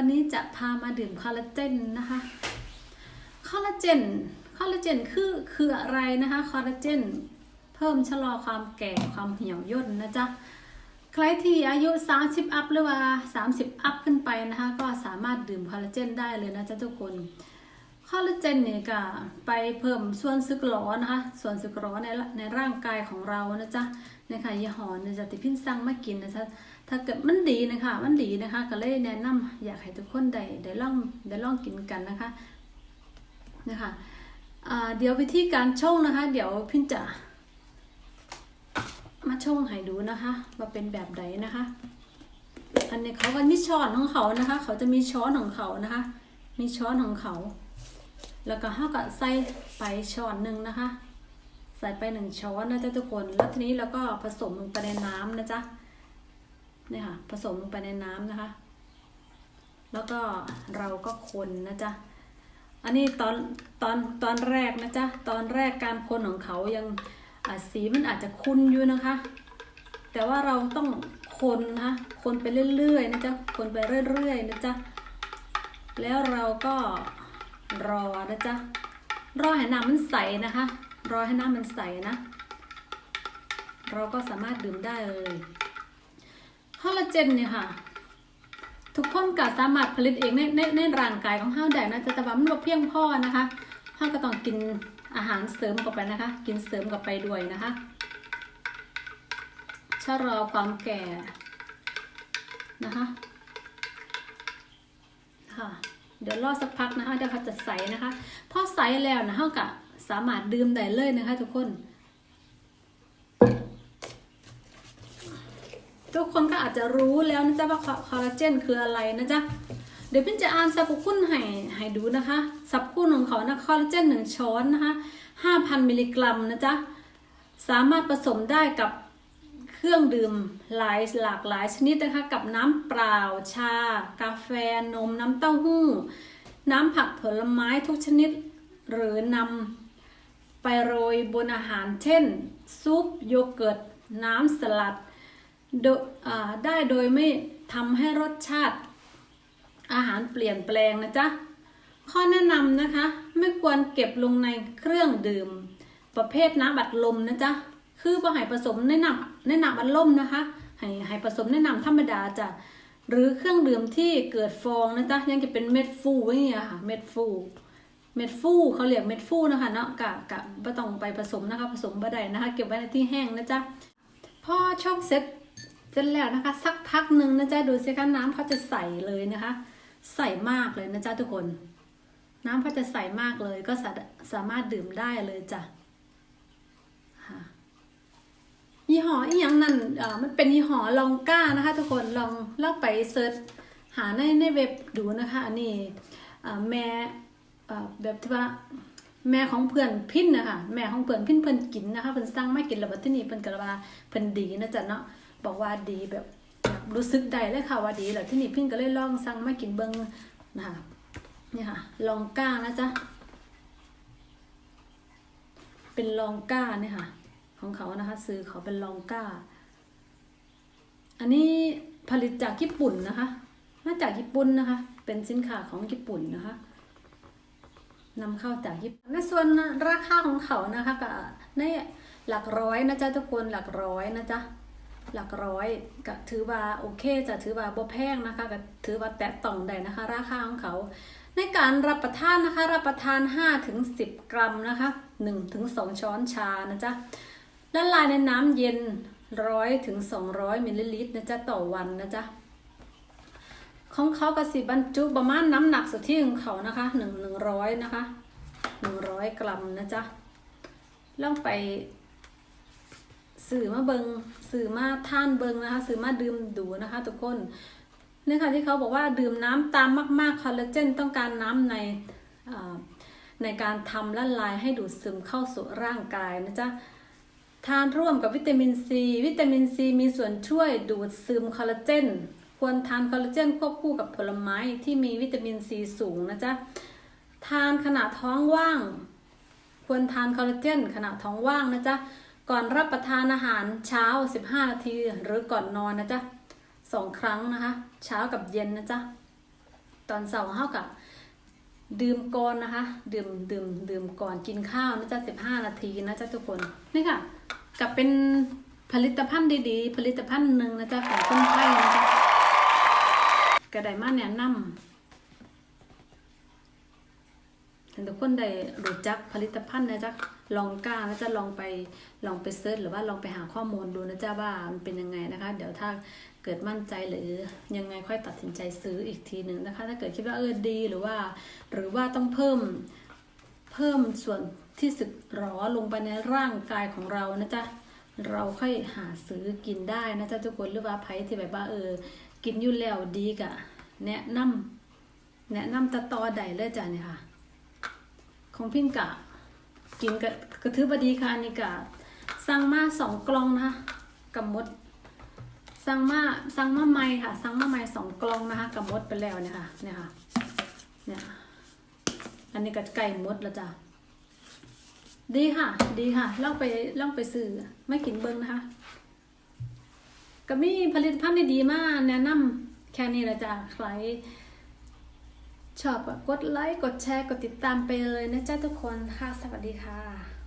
วันนี้จะพามาดื่มคอลลาเจนนะคะ คอลลาเจน คอลลาเจนคือคืออะไรนะคะ คอลลาเจน เพิ่มชะลอความแก่ความเหี่ยวย่นนะจ๊ะ ใครที่อายุ 30 อัพหรือว่า 30 อัพขึ้นไปนะคะ ก็สามารถดื่มคอลลาเจนได้เลยนะจ๊ะทุกคน คอลลาเจนเนี่ยก็ไปเพิ่มส่วนสึกหรอนะคะ ส่วนสึกหรอในในร่างกายของเรานะจ๊ะนะคะยี่ห้อเนี่ยจะติพินสั่งมากินนะจ๊ะถ้าเกิดมันดีนะคะ มันดีนะคะ ก็เลยแนะนำอยากให้ทุกคนได้ได้ลองได้ลองกินกันนะคะนะคะอ่าเดี๋ยววิธีการชงนะคะ เดี๋ยวพินจะมาชงให้ดูนะคะว่าเป็นแบบไหนนะคะ อันนี้เขาก็มีช้อนของเขานะคะ เขาจะมีช้อนของเขานะคะ มีช้อนของเขา แล้วก็ห้าก็ใส่ไปช้อนหนึ่งนะคะ ใส่ไปหนึ่งช้อนนะจ๊ะทุกคน แล้วทีนี้เราก็ผสมลงไปในน้ำนะจ๊ะนี่ค่ะ ผสมลงไปในน้ำนะคะ แล้วก็เราก็คนนะจ๊ะอันนี้ตอนตอนตอนแรกนะจ๊ะตอนแรกการคนของเขายังอ่าสีมันอาจจะคุ้นอยู่นะคะ แต่ว่าเราต้องคนนะคะคนไปเรื่อยๆนะจ๊ะคนไปเรื่อยๆนะจ๊ะแล้วเราก็ รอนะจ๊ะรอให้น้ำมันใสนะคะ รอให้น้ำมันใสนะ เราก็สามารถดื่มได้เลยคอลลาเจนเนี่ยค่ะ ทุกคนก็สามารถผลิตเองในในในร่างกายของเฮาได้นะแต่ว่ามันบ่เพียงพอนะคะเฮาก็ต้องกินอาหารเสริมเข้าไปนะคะ กินเสริมเข้าไปด้วยนะคะชะลอความแก่นะคะค่ะ เดี๋ยวรอสักพักนะคะเดี๋ยวเขาจะใสนะคะพอใสแล้วนะเฮาก็สามารถดื่มได้เลยนะคะ ทุกคน ทุกคนก็อาจจะรู้แล้วนะจ๊ะว่าคอลลาเจนคืออะไรนะจ๊ะเดี๋ยวพี่จะอ่านสรรพคุณให้ให้ดูนะคะสรรพคุณของเขานะคอลลาเจนหนึ่งช้อนนะคะ5,000 มิลลิกรัมนะจ๊ะสามารถผสมได้กับ เครื่องดื่มหลายหลากหลายชนิดนะคะ กับน้ำเปล่าชา กาแฟนม น้ำเต้าหู้ น้ำผักผลไม้ทุกชนิด หรือนำไปโรยบนอาหารเช่น ซุปโยเกิร์ต น้ำสลัดดได้โดยไม่ทำให้รสชาติ อาหารเปลี่ยนแปลงนะจ๊ะ ข้อแนะนำนะคะ ไม่ควรเก็บลงในเครื่องดื่ม ประเภทน้ำบัดลมนะจ๊ะ คือพอให้ผสมในน้ำในะน้ำบัดลมนะคะให้ให้ผสมในะน้ำธรรมดาจ้ะหรือเครื่องดื่มที่เกิดฟองนะจ๊ะยังจะเป็นเม็ดฟูอย่างเงี้ยค่ะเม็ดฟู เม็ดฟูเขาเรียกเม็ดฟูนะคะเนาะกะกะไม่ต้องไปผสมนะคะ ผสมบ่ได้นะคะ เก็บไว้ในที่แห้งนะจ๊ะพอช่องเสร็จเสร็จแล้วนะคะ สักพักหนึ่งนะจ๊ะดูสิคะน้ำเขาจะใสเลยนะคะ ใสมากเลยนะจ๊ะทุกคน น้ำเขาจะใสมากเลยก็สามารถดื่มได้เลยจ้ะ ยี่ห้ออีหยังนั่นเอ่อมันเป็นยี่ห้อลองก้านะคะ ทุกคนลองเลองไปเซิร์ชหาในในเว็บดูนะคะ อันนี้แม่แบบที่ว่าแม่ของเพื่อนพินนะคะแม่ของเพื่อนพินเพิ่อนกินนะคะเพิ่นสั่งไมากินแล้วบัดทีนี้เพิ่นก็ว่าเพิ่นดีนะจ๊ะเนาะบอกว่าดีแบบรู้สึกได้เลยค่ะว่าดีแล้วทีนี้พินก็เลยลองสั่งมากินเบิ่งนะคะนี่ค่ะลองก้านะจ๊ะเป็นลองก้าเนี่ยค่ะ ของเขานะคะซื้อเขาเป็นลองก้า อันนี้ผลิตจากญี่ปุ่นนะคะมาจากญี่ปุ่นนะคะ เป็นสินค้าของญี่ปุ่นนะคะนำเข้าจากญี่ปุ่นในส่วนราคาของเขานะคะก็ในหลักร้อยนะจ๊ะทุกคนหลักร้อยนะจ๊ะหลักร้อยก็ถือว่าโอเคจะถือว่าบ่แพงนะคะก็ถือว่าแตะต้องได้นะคะ ราคาของเขา ในการรับประทานนะคะ รับประทาน5ถึง10 กรัมนะคะ1ถึง2ช้อนชานะจ๊ะ ละลายในน้ำเย็นร้อยถึง200มิลลิลิตรนะจ๊ะต่อวันนะจ๊ะของเขากสิบรรจุประมาณน้ำหนักสุทธิของเขานะคะหนึ่งหนึ่งร้อยนะคะหนึ่งร้อยกรัมนะจ๊ะลองไปสื่อมาเบิงสื่อมาท่านเบิงนะคะสื่อมาดื่มดูนะคะทุกคนนี่ค่ะที่เขาบอกว่าดื่มน้ำตามมากๆคอลลาเจนต้องการน้ำในในการทำละลายให้ดูดซึมเข้าสู่ร่างกายนะจ๊ะ ทานร่วมกับวิตามินซี วิตามินซีมีส่วนช่วยดูดซึมคอลลาเจน ควรทานคอลลาเจนควบคู่กับผลไม้ที่มีวิตามินซีสูงนะจ๊ะ ทานขณะท้องว่าง ควรทานคอลลาเจนขณะท้องว่างนะจ๊ะ ก่อนรับประทานอาหารเช้า 15 นาที หรือก่อนนอนนะจ๊ะสองครั้งนะคะ เช้ากับเย็นนะจ๊ะ ตอนเสาร์เฮากับดื่มก่อนนะคะ ดื่มดื่มดื่มก่อนกินข้าวนะจ๊ะสิบห้านาทีนะจ๊ะทุกคน นี่ค่ะ กับเป็นผลิตภัณฑ์ดีๆ ผลิตภัณฑ์หนึ่งนะจ๊ะของคนไทยนะจ๊ะกระไดมาแนะนำให้ทุกคนได้รู้จักผลิตภัณฑ์นะจ๊ะลองกล้านะจ๊ะลองไปลองไปเซิร์ชหรือว่าลองไปหาข้อมูลดูนะจ๊ะว่ามันเป็นยังไงนะคะ เดี๋ยวถ้าเกิดมั่นใจหรือยังไงค่อยตัดสินใจซื้ออีกทีหนึ่งนะคะ ถ้าเกิดคิดว่าเออดีหรือว่า หรือว่าต้องเพิ่ม พิ่มส่วนที่สึกหรอลงไปในร่างกายของเรานะจ๊ะเราค่อยหาซื้อกินได้นะจ๊ะทุกคนหรือว่าไผที่แบบว่าเออ กินอยู่แล้วดีกะแนะนำแนะนำตะตอใดเลยจ้ะเนี่ยค่ะ ของพินกะ กินกะกระทือบดีค่ะอันนี้กะสั่งมาสองกล่องนะคะกับมดสั่งมาสั่งมาใหม่ค่ะสั่งมาใหม่สองกล่องนะคะกับมดไปแล้วเนี่ยค่ะเนี่ยค่ะเนี่ย อันนี้ก็ไก่มดแล้วจ้ะดีค่ะ ดีค่ะลองไปลองไปซื้อไม่กินเบิ้งนะคะ ก็มีผลิตภัณฑ์ดีๆมากแนะนำแค่นี้ละจ้ะใครชอบก็กดไลค์กดแชร์กดติดตามไปเลยนะจ๊ะทุกคนค่ะ สวัสดีค่ะ